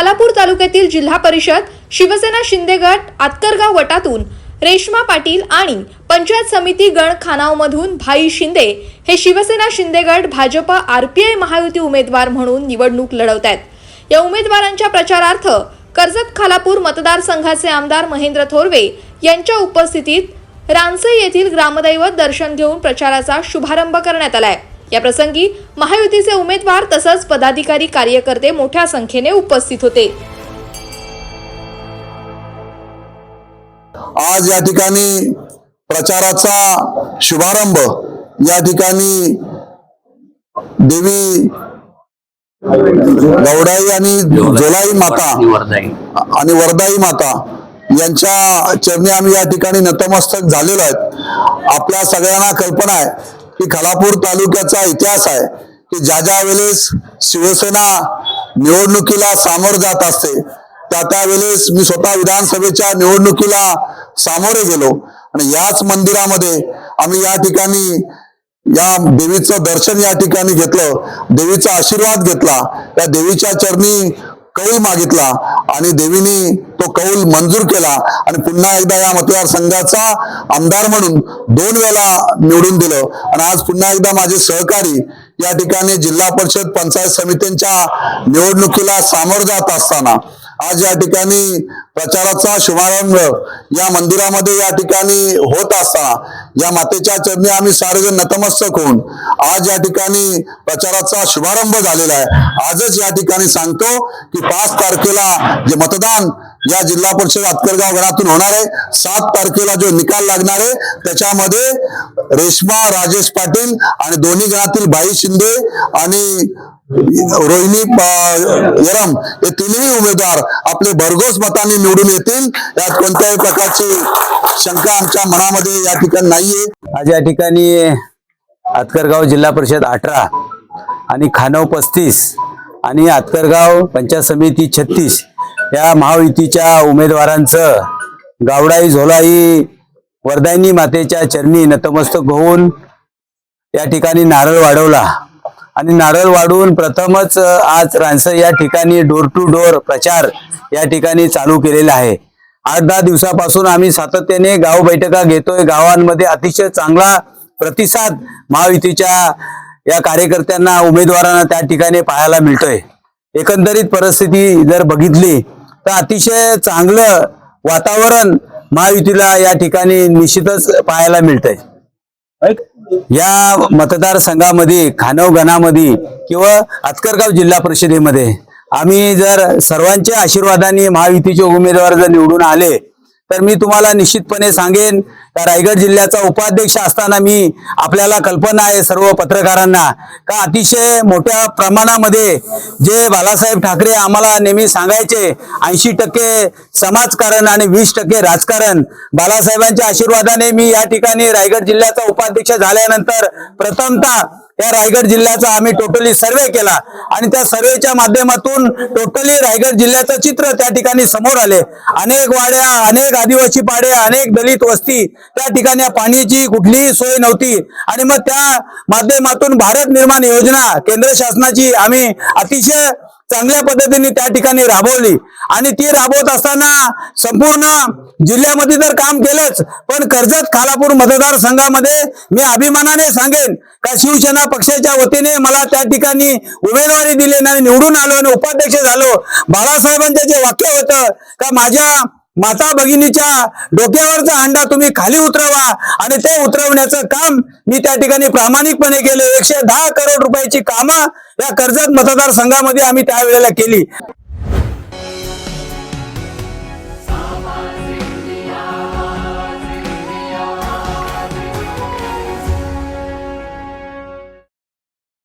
खालापूर तालुक्यातील जिल्हा परिषद शिवसेना शिंदे गट आतकरगाव गटातून रेश्मा पाटील आणि पंचायत समिती गण खानावमधून भाई शिंदे हे शिवसेना शिंदे गट भाजप आरपीआय महायुती उमेदवार म्हणून निवडणूक लढवत आहेत या उमेदवारांच्या प्रचारार्थ कर्जत खालापूर मतदारसंघाचे आमदार महेंद्र थोरवे यांच्या उपस्थितीत रानसई येथील ग्रामदैवत दर्शन घेऊन प्रचाराचा शुभारंभ करण्यात आलाय. या प्रसंगी महायुतीचे उमेदवार तसंच पदाधिकारी कार्यकर्ते मोठ्या संख्येने उपस्थित होते. आज या ठिकाणी प्रचाराचा शुभारंभ या ठिकाणी देवी गौडाई आणि जोलाई माता आणि वरदाई माता यांच्या चरणी आम्ही या ठिकाणी नतमस्तक झालेलो आहेत. आपल्या सगळ्यांना कल्पना आहे की खालापूर तालुक्याचा इतिहास आहे की ज्या ज्या वेळेस शिवसेना निवडणुकीला सामोर जात असते त्या त्यावेळेस मी स्वतः विधानसभेच्या निवडणुकीला सामोरे गेलो. आणि याच मंदिरामध्ये आम्ही या ठिकाणी या देवीचं दर्शन या ठिकाणी घेतलं देवीचा आशीर्वाद घेतला. त्या देवीच्या चरणी कौल मागितला आणि देवीने तो कौल मंजूर केला. आणि पुन्हा एकदा या मतदारसंघाचा आमदार म्हणून दोन वेळा निवडून दिलं. आणि आज पुन्हा एकदा माझे सहकारी या ठिकाणी जिल्हा परिषद पंचायत समित्यांच्या निवडणुकीला सामोर जात असताना आज या ठिकाणी प्रचाराचा शुभारंभ या मंदिरामध्ये या ठिकाणी होत असताना या मातेच्या चरणी आम्ही सारेजण नतमस्तक होऊन आज या ठिकाणी प्रचाराचा शुभारंभ झालेला आहे. आजच या ठिकाणी सांगतो की पाच तारखेला जे मतदान या जिल्हा परिषद आतकरगाव गणातून होणार आहे. सात तारखेला जो निकाल लागणार आहे त्याच्यामध्ये रेश्मा राजेश पाटील आणि दोन्ही गणातील भाई शिंदे आणि रोहिणी यरम हे तिन्ही उमेदवार आपले भरघोस मताने निवडून येतील. यात कोणत्याही प्रकारची शंका आमच्या मनामध्ये या ठिकाणी नाहीये. आज या ठिकाणी आतकरगाव जिल्हा परिषद अठरा आणि खानव पस्तीस आणि आतकरगाव पंचायत समिती छत्तीस या महायुतीच्या उमेदवारांचं गावडाई झोलाई वरदायनी मातेच्या चरणी नतमस्तक होऊन या ठिकाणी नारळ वाढवला. आणि नारळ वाढवून प्रथमच आज रानसर या ठिकाणी डोर टू डोर प्रचार या ठिकाणी चालू केलेला आहे. आठ दहा दिवसापासून आम्ही सातत्याने गाव बैठका घेतोय. गावांमध्ये अतिशय चांगला प्रतिसाद महायुतीच्या या कार्यकर्त्यांना उमेदवारांना त्या ठिकाणी पाहायला मिळतोय. एकंदरीत परिस्थिती जर बघितली तर अतिशय चांगलं वातावरण महायुतीला या ठिकाणी निश्चितच पाहायला मिळतंय. या मतदारसंघामध्ये खानव गणामध्ये किंवा आतकरगाव जिल्हा परिषदेमध्ये आम्ही जर सर्वांच्या आशीर्वादाने महायुतीचे उमेदवार जर निवडून आले तर मी तुम्हाला निश्चितपणे सांगेन का रायगड जिल्ह्याचा उपाध्यक्ष असताना मी आपल्याला कल्पना आहे सर्व पत्रकारांना. का अतिशय मोठ्या प्रमाणामध्ये जे बालासाहेब ठाकरे आम्हाला नेहमी सांगायचे ऐंशी टक्के समाजकारण आणि वीस टक्के राजकारण. बालासाहेबांच्या आशीर्वादाने मी या ठिकाणी रायगड जिल्ह्याचा उपाध्यक्ष झाल्यानंतर प्रथमतः या रायगड जिल्ह्याचा आम्ही टोटली सर्वे केला. आणि त्या सर्वेच्या माध्यमातून टोटली रायगड जिल्ह्याचं चित्र त्या ठिकाणी समोर आले. अनेक वाड्या अनेक आदिवासी पाड्या अनेक दलित वस्ती त्या ठिकाणी पाण्याची कुठलीही सोय नव्हती. आणि मग त्या माध्यमातून भारत निर्माण योजना केंद्र शासनाची आम्ही अतिशय चांगल्या पद्धतीने त्या ठिकाणी राबवली. आणि ती राबवत असताना संपूर्ण जिल्ह्यामध्ये तर काम केलंच पण कर्जत खालापूर मतदारसंघामध्ये मी अभिमानाने सांगेन का शिवसेना पक्षाच्या वतीने मला त्या ठिकाणी उमेदवारी दिली आणि निवडून आलो आणि उपाध्यक्ष झालो. बाळासाहेबांचं जे वाक्य होतं का माझ्या माता भगिनीच्या डोक्यावरचा अंडा तुम्ही खाली उतरवा आणि ते उतरवण्याचं काम मी त्या ठिकाणी प्रामाणिकपणे केलं. एकशे दहा करोड रुपयाची कामं या कर्जत मतदारसंघामध्ये आम्ही त्यावेळेला केली.